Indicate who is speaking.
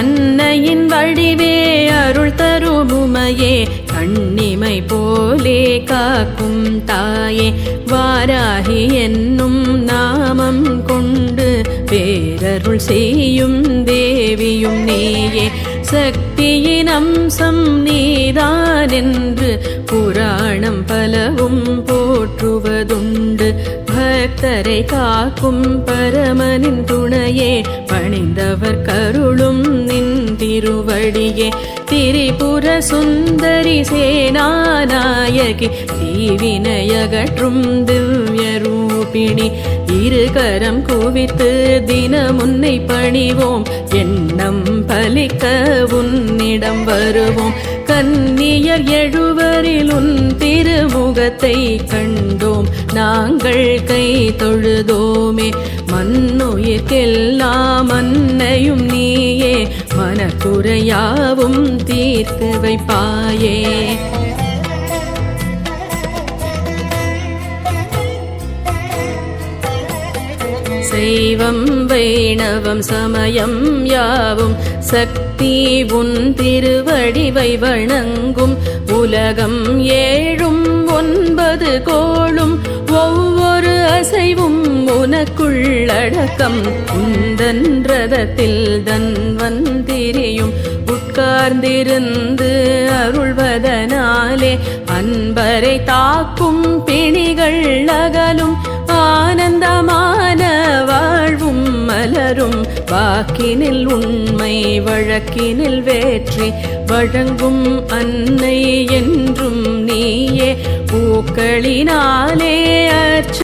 Speaker 1: அன்னையின் வடிவே அருள் தருமுமையே கண்ணிமை போலே காக்கும் தாயே வாராகி என்னும் நாமம் கொண்டு பேரருள் செய்யும் தேவியும் நீயே. சக்தியின் அம்சம் நீதான் என்று புராணம் பலவும் போற்றுவதுண்டு. பக்தரை காக்கும் பரமனின் துணையே பணிந்தவர் கருளும் திருவடியே. திரிபுர சுந்தரி சேனாநாயகி தீவினையகற்றும் திவ்ய ரூபிணி. இருகரம் குவித்து தினமுன்னை பணிவோம் எண்ணம் பலிக்க உன்னிடம் வருவோம். கன்னியர் எழுவரில் உன் திருமுகத்தை கண்டோம் நாங்கள் கை தொழுதோமே. மண்ணுயிர்க்கெல்லாம் அன்னையும் நீ மனக்குறையாவும் தீர்த்து வைப்பாயே சைவம் வைணவம் சமயம் யாவும் சக்தி உன் திருவடிவை வணங்கும். உலகம் ஏழும் ஒன்பது கோளும். ஒவ்வொரு அசைவும் உனக்குள்ளடக்கம் உந்தன் ரதத்தில் தன் உட்கார்ந்திருந்து அருள்வதனாலே அன்பரை தாக்கும் பிணிகள் அகலும் ஆனந்தமான வாழ்வும் மலரும். வாக்கினில் உண்மை வழக்கினில் வேற்றி வழங்கும் அன்னை என்றும் நீயே. பூக்களினாலே அர்ச்ச